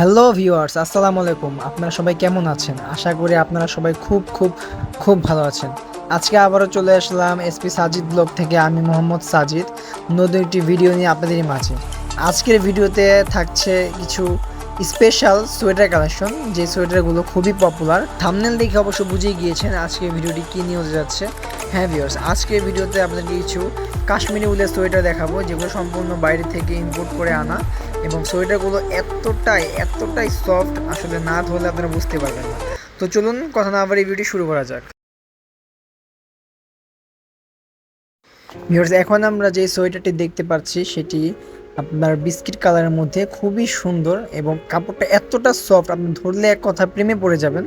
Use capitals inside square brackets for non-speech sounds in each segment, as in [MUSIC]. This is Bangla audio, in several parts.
হ্যালো ভিউয়ার্স আসসালামু আলাইকুম আপনারা সবাই কেমন আছেন? আশা করি আপনারা সবাই খুব খুব খুব ভালো আছেন। আজকে আবারও চলে আসলাম এসপি সাজিদ ব্লগ থেকে। আমি মোহাম্মদ সাজিদ নতুন একটি ভিডিও নিয়ে আপনাদের মাঝে। আজকের ভিডিওতে থাকছে কিছু স্পেশাল সোয়েটার কালেকশন যে সোয়েটারগুলো খুবই পপুলার থামনেল দেখে অবশ্য বুঝেই গিয়েছেন আজকের ভিডিওটি কী নিয়ে যাচ্ছে। হ্যাঁ ভিউয়ার্স আজকের ভিডিওতে আপনাদের কিছু কাশ্মীরি উলের সোয়েটার দেখাবো, যেগুলো সম্পূর্ণ বাইরে থেকে ইম্পোর্ট করে আনা। এবং সোয়েটারগুলো এতটাই এতটাই সফট আসলে না ধরলে আপনারা বুঝতে পারবেন না। তো চলুন, কথা না আবার এই ভিডিও শুরু করা যাক। ভিউয়ার্স এখন আমরা যে সোয়েটারটি দেখতে পাচ্ছি, সেটি আপনার বিস্কিট কালারের মধ্যে খুবই সুন্দর এবং কাপড়টা এতটা সফট আপনি ধরলে এক কথা প্রেমে পড়ে যাবেন।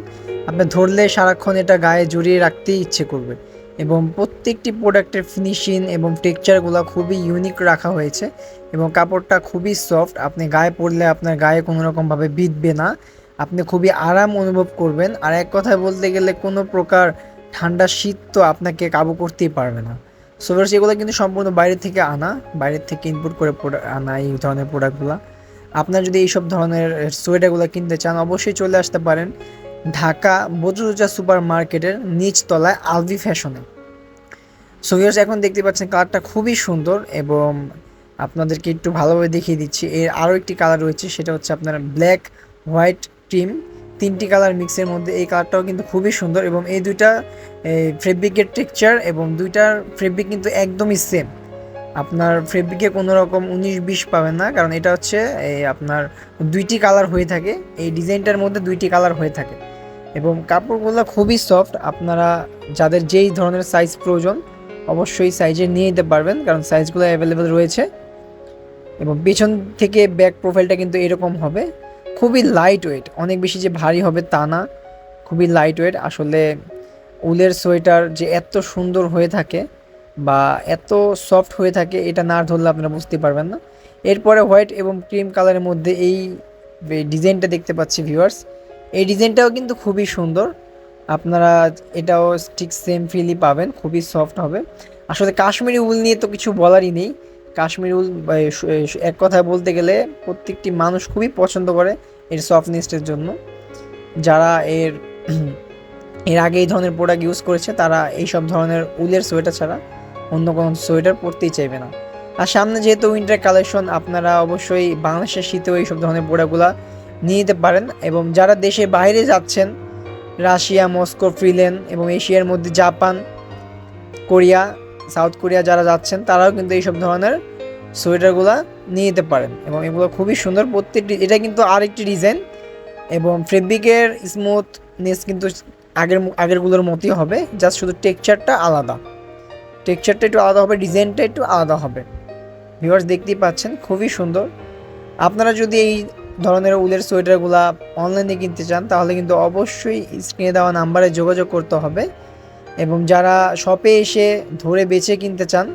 আপনি ধরলে সারাক্ষণ এটা গায়ে জড়িয়ে রাখতেই ইচ্ছে করবে। এবং প্রত্যেকটি প্রোডাক্টের ফিনিশিং এবং টেক্সচারগুলো খুবই ইউনিক রাখা হয়েছে এবং কাপড়টা খুবই সফট আপনি গায়ে পরলে আপনার গায়ে কোনো রকমভাবে বিঁধবে না। আপনি খুবই আরাম অনুভব করবেন। আর এক কথায় বলতে গেলে কোনো প্রকার ঠান্ডা শীত তো আপনাকে কাবু করতেই পারবে না। সোভার্স এগুলো কিন্তু সম্পূর্ণ বাইরে থেকে আনা। বাইরের থেকে ইনপুট করে আনা এই ধরনের প্রোডাক্টগুলো। আপনার যদি এইসব ধরনের সোয়েটারগুলো কিনতে চান, অবশ্যই চলে আসতে পারেন। ঢাকা বজরুজা সুপার মার্কেটের নিচতলায় আলভি ফ্যাশনে। সোভিয়ার্স এখন দেখতে পাচ্ছেন কালারটা খুবই সুন্দর এবং আপনাদেরকে একটু ভালোভাবে দেখিয়ে দিচ্ছি। এর আরও একটি কালার রয়েছে, সেটা হচ্ছে আপনার ব্ল্যাক হোয়াইট ক্রিম তিনটি কালার মিক্সের মধ্যে এই কালারটাও কিন্তু খুবই সুন্দর এবং এই দুইটা ফেব্রিকের টেক্সচার এবং দুইটার ফেব্রিক কিন্তু একদমই সেম। আপনার ফেব্রিকে কোনো রকম উনিশ বিশ পাবেন না, কারণ এটা হচ্ছে আপনার দুইটি কালার হয়ে থাকে। এই ডিজাইনটার মধ্যে দুইটি কালার হয়ে থাকে। এবং কাপড়গুলো খুবই সফট আপনারা যাদের যেই ধরনের সাইজ প্রয়োজন, অবশ্যই সাইজে নিয়ে নিতে পারবেন, কারণ সাইজগুলো অ্যাভেলেবেল রয়েছে। এবং পেছন থেকে ব্যাক প্রোফাইলটা কিন্তু এরকম হবে। খুবই লাইট ওয়েট অনেক বেশি যে ভারী হবে তা না। খুবই লাইট ওয়েট আসলে উলের সোয়েটার যে এত সুন্দর হয়ে থাকে বা এত সফট হয়ে থাকে, এটা না ধরলে আপনারা বুঝতে পারবেন না। এরপরে হোয়াইট এবং ক্রিম কালারের মধ্যে এই ডিজাইনটা দেখতে পাচ্ছি ভিউয়ার্স এই ডিজাইনটাও কিন্তু খুবই সুন্দর। আপনারা এটাও ঠিক সেম ফিলই পাবেন, খুবই সফট হবে। আসলে কাশ্মীরি উল নিয়ে তো কিছু বলারই নেই। কাশ্মীরি উল এক কথায় বলতে গেলে প্রত্যেকটি মানুষ খুবই পছন্দ করে এর সফটনেসের জন্য। যারা এর [CLEARS THROAT] এর আগে এই ধরনের প্রোডাক্ট ইউজ করেছে, তারা এই সব ধরনের উলের সোয়েটার ছাড়া অন্য কোনো সোয়েটার পরতেই চাইবে না। আর সামনে যেহেতু উইন্টার কালেকশন আপনারা অবশ্যই বাংলাদেশের শীতেও এইসব ধরনের প্রোডাক্টগুলো নিয়ে নিতে পারেন এবং যারা দেশের বাইরে যাচ্ছেন, রাশিয়া, মস্কো ফ্রিল্যান্ড এবং এশিয়ার মধ্যে জাপান, কোরিয়া, সাউথ কোরিয়া যারা যাচ্ছেন, তারাও কিন্তু এইসব ধরনের সোয়েটারগুলো নিয়ে যেতে পারেন এবং এগুলো খুবই সুন্দর প্রত্যেকটি, এটা কিন্তু আরেকটি ডিজাইন এবং ফেব্রিকের স্মুথনেস কিন্তু আগের আগেরগুলোর মতোই হবে, জাস্ট শুধু টেক্সচারটা আলাদা। টেক্সচারটা একটু আলাদা হবে, ডিজাইনটা একটু আলাদা হবে। ভিউয়ার্স দেখতেই পাচ্ছেন, খুবই সুন্দর। আপনারা যদি এই ধরনের উলের সোয়েটারগুলা অনলাইনে কিনতে চান, তাহলে কিন্তু অবশ্যই স্ক্রিনে দেওয়া নাম্বারে যোগাযোগ করতে হবে। এবং যারা শপে এসে ধরে বেছে কিনতে চান,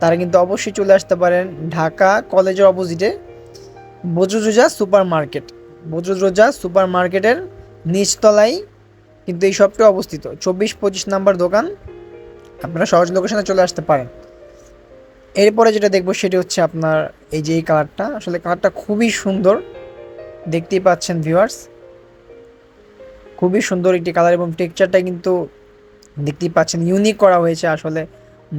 তারা কিন্তু অবশ্যই চলে আসতে পারেন ঢাকা কলেজের অপোজিটে Bajruja super market Bajruja super মার্কেটের নিচতলায় কিন্তু এই শপটি অবস্থিত। চব্বিশ পঁচিশ নাম্বার দোকান, আপনারা সহজ লোকেশনে চলে আসতে পারেন। এরপরে যেটা দেখব সেটি হচ্ছে আপনার এই যে এই কালারটা আসলে কালারটা খুবই সুন্দর। দেখতেই পাচ্ছেন ভিউয়ার্স খুবই সুন্দর একটি কালার এবং টেক্সচারটা কিন্তু দেখতেই পাচ্ছেন ইউনিক করা হয়েছে আসলে।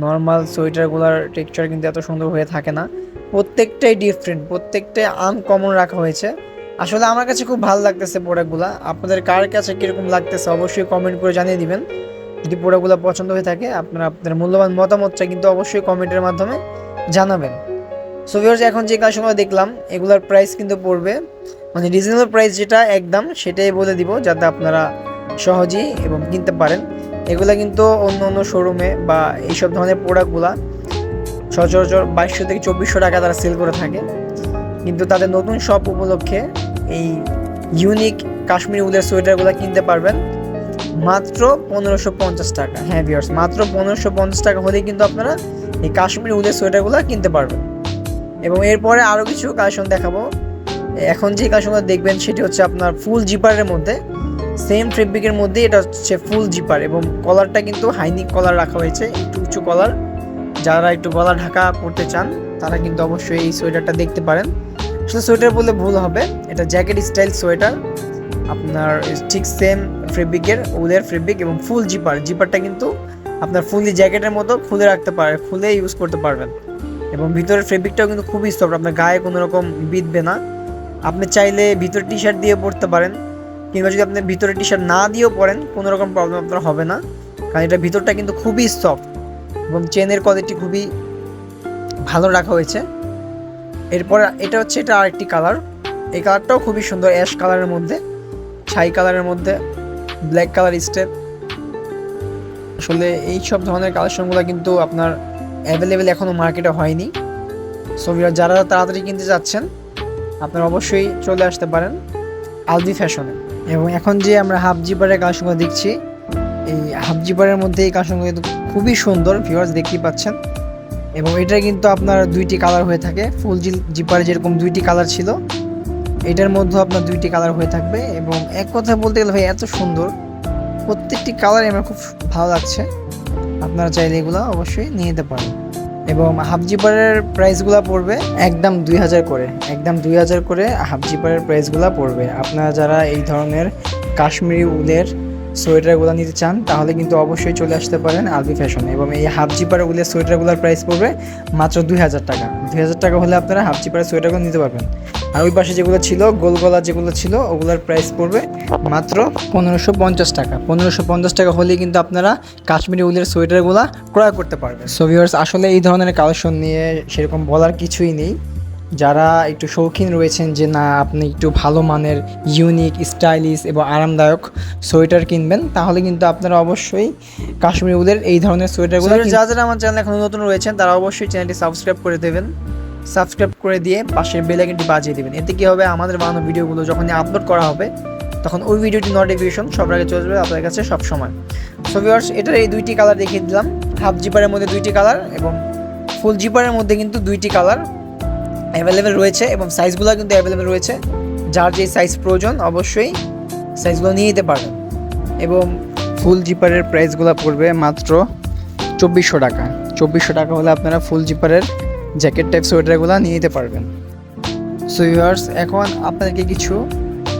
নর্মাল সোয়েটারগুলোর টেক্সচার কিন্তু এত সুন্দর হয়ে থাকে না। প্রত্যেকটাই ডিফারেন্ট প্রত্যেকটাই আনকমন রাখা হয়েছে। আসলে আমার কাছে খুব ভালো লাগতেছে প্রোডাক্টগুলো আপনাদের কার কাছে কীরকম লাগতেছে অবশ্যই কমেন্ট করে জানিয়ে দিবেন। যদি প্রোডাক্টগুলো পছন্দ হয়ে থাকে, আপনারা আপনাদের মূল্যবান মতামতটা কিন্তু অবশ্যই কমেন্টের মাধ্যমে জানাবেন। সো ভিউয়ার্স এখন যে কালেকশনগুলো দেখলাম, এগুলোর প্রাইস কিন্তু পড়বে মানে রিজনেবল প্রাইস যেটা একদম সেটাই বলে দিব যাতে আপনারা সহজেই এবং কিনতে পারেন। এগুলা কিন্তু অন্য অন্য শোরুমে বা এইসব ধরনের প্রোডাক্টগুলা সচরাচর বাইশশো থেকে চব্বিশশো টাকা তারা সেল করে থাকে। কিন্তু তাদের নতুন শপ উপলক্ষে এই ইউনিক কাশ্মীরি উলের সোয়েটারগুলো কিনতে পারবেন। মাত্র পনেরোশো পঞ্চাশ টাকা। হ্যাঁ ভিউয়ার্স মাত্র পনেরোশো পঞ্চাশ টাকা হলেই কিন্তু আপনারা এই কাশ্মীরি উলের সোয়েটারগুলো কিনতে পারবেন। এবং এরপরে আরও কিছু কালেকশন দেখাবো। এখন যে কালেকশনগুলো দেখবেন সেটি হচ্ছে আপনার ফুল জিপারের মধ্যে। সেম ফেব্রিকের মধ্যে এটা হচ্ছে ফুল জিপার এবং কলারটা কিন্তু হাইনিক কলার রাখা হয়েছে, একটু উঁচু কলার যারা একটু গলা ঢাকা পড়তে চান, তারা কিন্তু অবশ্যই এই সোয়েটারটা দেখতে পারেন। আসলে সোয়েটার বললে ভুল হবে, এটা জ্যাকেট স্টাইল সোয়েটার। আপনার ঠিক সেম ফেব্রিকের উলের ফেব্রিক এবং ফুল জিপার জিপারটা কিন্তু আপনার ফুললি জ্যাকেটের মতো খুলে রাখতে পারে, খুলে ইউজ করতে পারবেন। এবং ভিতরের ফেব্রিকটাও কিন্তু খুবই সফট আপনার গায়ে কোনো রকম বিঁধবে না। আপনি চাইলে ভিতরে টি শার্ট দিয়ে পরতে পারেন, কিংবা যদি আপনি ভিতরে টি শার্ট না দিয়েও পরেন কোনো রকম প্রবলেম আপনার হবে না। কারণ এটা ভিতরটা কিন্তু খুবই সফট এবং চেনের কোয়ালিটি খুবই ভালো রাখা হয়েছে। এরপর এটা হচ্ছে, এটা আরেকটি কালার এই কালারটাও খুবই সুন্দর অ্যাশ কালারের মধ্যে, ছাই কালারের মধ্যে ব্ল্যাক কালার স্টেপ আসলে এই সব ধরনের কালেকশনগুলো কিন্তু আপনার অ্যাভেলেবেল এখনও মার্কেটে হয়নি। সো যারা তাড়াতাড়ি কিনতে যাচ্ছেন আপনারা অবশ্যই চলে আসতে পারেন আলবি ফ্যাশনে। এবং এখন যে আমরা হাফ জিপারের কালেকশনগুলো দেখছি, এই হাফ জিপারের মধ্যে এই কালেকশনগুলো কিন্তু খুবই সুন্দর ভিউয়ার্স দেখতেই পাচ্ছেন। এবং এটা কিন্তু আপনার দুইটি কালার হয়ে থাকে, ফুল জিপারে যেরকম দুইটি কালার ছিল, এটার মধ্যে আপনার দুইটি কালার হয়ে থাকবে। এবং এক কথা বলতে গেলে ভাই, এত সুন্দর। প্রত্যেকটি কালারই আমার খুব ভালো লাগছে। আপনারা চাইলে এগুলো অবশ্যই নিয়ে নিতে পারেন। এবং হাফ জিপারের প্রাইসগুলো পড়বে একদম দুই হাজার করে, একদম দুই হাজার করে হাফ জিপারের প্রাইসগুলো পড়বে। আপনারা যারা এই ধরনের কাশ্মীরি উলের সোয়েটারগুলো নিতে চান, তাহলে কিন্তু অবশ্যই চলে আসতে পারেন আলবি ফ্যাশনে এবং এই হাফ জিপার উলের সোয়েটারগুলোর প্রাইস পড়বে মাত্র দুই হাজার টাকা। দুই হাজার টাকা হলে আপনারা হাফ জিপারের সোয়েটারগুলো নিতে পারবেন। আর ওই পাশে যেগুলো ছিল গোল গলা যেগুলো ছিল ওগুলোর প্রাইস পড়বে মাত্র পনেরোশো পঞ্চাশ টাকা। পনেরোশো পঞ্চাশ টাকা হলেই কিন্তু আপনারা কাশ্মীরি উলের সোয়েটারগুলো ক্রয় করতে পারবেন। সো ভিউয়ার্স আসলে এই ধরনের কালেকশন নিয়ে সেরকম বলার কিছুই নেই। যারা একটু শৌখিন রয়েছেন যে না আপনি একটু ভালো মানের ইউনিক স্টাইলিশ এবং আরামদায়ক সোয়েটার কিনবেন তাহলে কিন্তু আপনারা অবশ্যই কাশ্মীরি উলের এই ধরনের সোয়েটারগুলো যারা যারা আমার চ্যানেল এখন নতুন রয়েছেন তারা অবশ্যই চ্যানেলটি সাবস্ক্রাইব করে দেবেন। সাবস্ক্রাইব করে দিয়ে পাশের বেল আইকনটি বাজিয়ে দেবেন। এতে কী হবে? আমাদের বানানো ভিডিওগুলো যখনই আপলোড করা হবে, তখন ওই ভিডিওটি নোটিফিকেশন সবার আগে চলে যাবে আপনাদের কাছে সব সময় সো ভিউয়ার্স এটার এই দুইটি কালার দেখিয়ে দিলাম। হাফ জিপারের মধ্যে দুইটি কালার এবং ফুল জিপারের মধ্যে কিন্তু দুইটি কালার অ্যাভেলেবেল রয়েছে এবং সাইজগুলো কিন্তু অ্যাভেলেবেল রয়েছে। যার যে সাইজ প্রয়োজন, অবশ্যই সাইজগুলো নিয়ে নিতে পারবেন। এবং ফুল জিপারের প্রাইসগুলো পড়বে মাত্র চব্বিশশো টাকা। চব্বিশশো টাকা হলে আপনারা ফুল জিপারের জ্যাকেট টাইপ সোয়েটারগুলো নিয়ে নিতে পারবেন। সো এখন আপনাদেরকে কিছু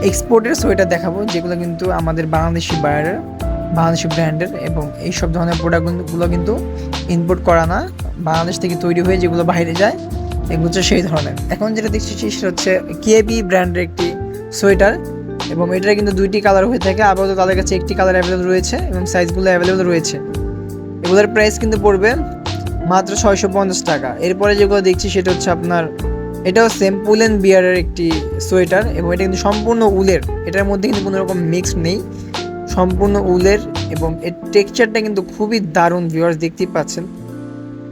এক্সপোর্টের সোয়েটার দেখাবো, যেগুলো কিন্তু আমাদের বাংলাদেশি বায়ারের বাংলাদেশি ব্র্যান্ডের এবং এই সব ধরনের প্রোডাক্টগুলো কিন্তু ইম্পোর্ট করা না, বাংলাদেশ থেকে তৈরি হয়ে যেগুলো বাইরে যায়, এগুলো হচ্ছে সেই ধরনের। এখন যেটা দেখছি সেটা হচ্ছে কেবি ব্র্যান্ডের একটি সোয়েটার এবং এটার কিন্তু দুইটি কালার হয়ে থাকে, আপাতত তাদের কাছে একটি কালার অ্যাভেলেবল রয়েছে এবং সাইজগুলো অ্যাভেলেবল রয়েছে। এগুলোর প্রাইস কিন্তু পড়বে মাত্র ছয়শো পঞ্চাশ টাকা। এরপরে যেগুলো দেখছি সেটা হচ্ছে আপনার, এটাও সেম পুল অ্যান্ড বিয়ারের একটি সোয়েটার এবং এটা কিন্তু সম্পূর্ণ উলের, এটার মধ্যে কিন্তু কোনো রকম মিক্স নেই। সম্পূর্ণ উলের এবং এর টেক্সচারটা কিন্তু খুবই দারুণ ভিউয়ার্স দেখতেই পাচ্ছেন।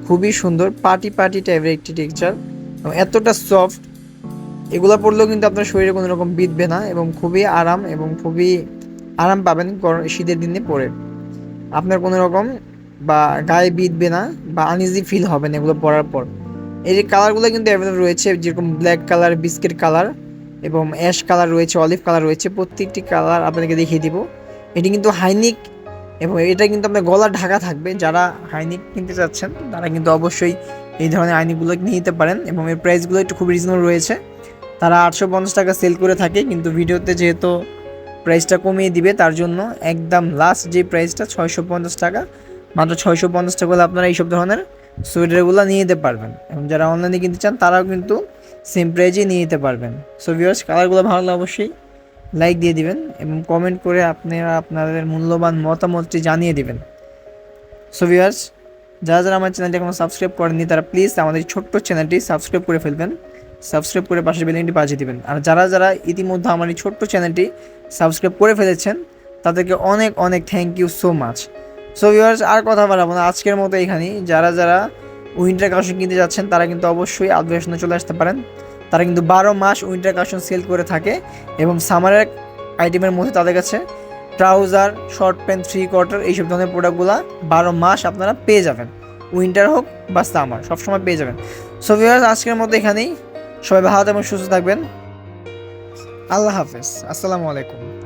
খুবই সুন্দর পার্টি পার্টি টাইপের একটি টেক্সচার এবং এতটা সফট এগুলো পরলেও কিন্তু আপনার শরীরে কোনো রকম বিধবে না এবং খুবই আরাম এবং খুবই আরাম পাবেন শীতের দিনে পরে। আপনার কোনো রকম বা গায়ে বিধবে না বা আনইজি ফিল হবে না এগুলো পরার পর। যে কালারগুলো কিন্তু অ্যাভেলেবল রয়েছে, যেরকম ব্ল্যাক কালার বিস্কিট কালার এবং অ্যাশ কালার রয়েছে অলিভ কালার রয়েছে, প্রত্যেকটি কালার আপনাকে দেখিয়ে দিব। এটি কিন্তু হাইনিক এবং এটা কিন্তু আপনার গলা ঢাকা থাকবে। যারা হাইনিক কিনতে চাচ্ছেন, তারা কিন্তু অবশ্যই এই ধরনের আইনিকগুলো নিয়ে নিতে পারেন এবং এর প্রাইসগুলো একটু খুব রিজনেবল রয়েছে। তারা আটশো পঞ্চাশ টাকা সেল করে থাকে, কিন্তু ভিডিওতে যেহেতু প্রাইসটা কমিয়ে দিবে, তার জন্য একদম লাস্ট যে প্রাইসটা ছয়শো পঞ্চাশ টাকা মাত্র ছয়শো পঞ্চাশ টাকা হলে আপনারা এইসব ধরনের সোয়েটারগুলো নিয়ে নিতে পারবেন। এবং যারা অনলাইনে কিনতে চান, তারাও কিন্তু সেম প্রাইজেই নিয়ে নিতে পারবেন। সো ভিউয়ার্স কালারগুলো ভালো লাগলে অবশ্যই লাইক দিয়ে দিবেন এবং কমেন্ট করে আপনারা আপনাদের মূল্যবান মতামতটি জানিয়ে দিবেন। সো ভিউয়ার্স যারা যারা আমার চ্যানেলটি এখনও সাবস্ক্রাইব করেননি, তারা প্লিজ আমাদের ছোট্ট চ্যানেলটি সাবস্ক্রাইব করে ফেলবেন। সাবস্ক্রাইব করে পাশের বেলিংটি বাজিয়ে দিবেন। আর যারা যারা ইতিমধ্যে আমার এই ছোট্ট চ্যানেলটি সাবস্ক্রাইব করে ফেলেছেন, তাদেরকে অনেক অনেক thank you so much so viewers আর কথা বাড়াবো না। আজকের মতো এখানেই। যারা যারা উইন্টার কালেকশন কিনতে যাচ্ছেন, তারা কিন্তু অবশ্যই আদবেশনে চলে আসতে পারেন। তারা কিন্তু বারো মাস উইন্টার কালেকশন সেল করে থাকে এবং সামারের আইটেমের মধ্যে তাদের কাছে trouser short pant three quarter এইসব ধরনের প্রোডাক্টগুলো বারো মাস আপনারা পেয়ে যাবেন। উইন্টার হোক বা সামার সবসময় পেয়ে যাবেন। সো ভিউয়ার্স আজকের মতো এখানেই। সবাই ভালো এবং সুস্থ থাকবেন। আল্লাহ হাফেজ। আসসালামু আলাইকুম।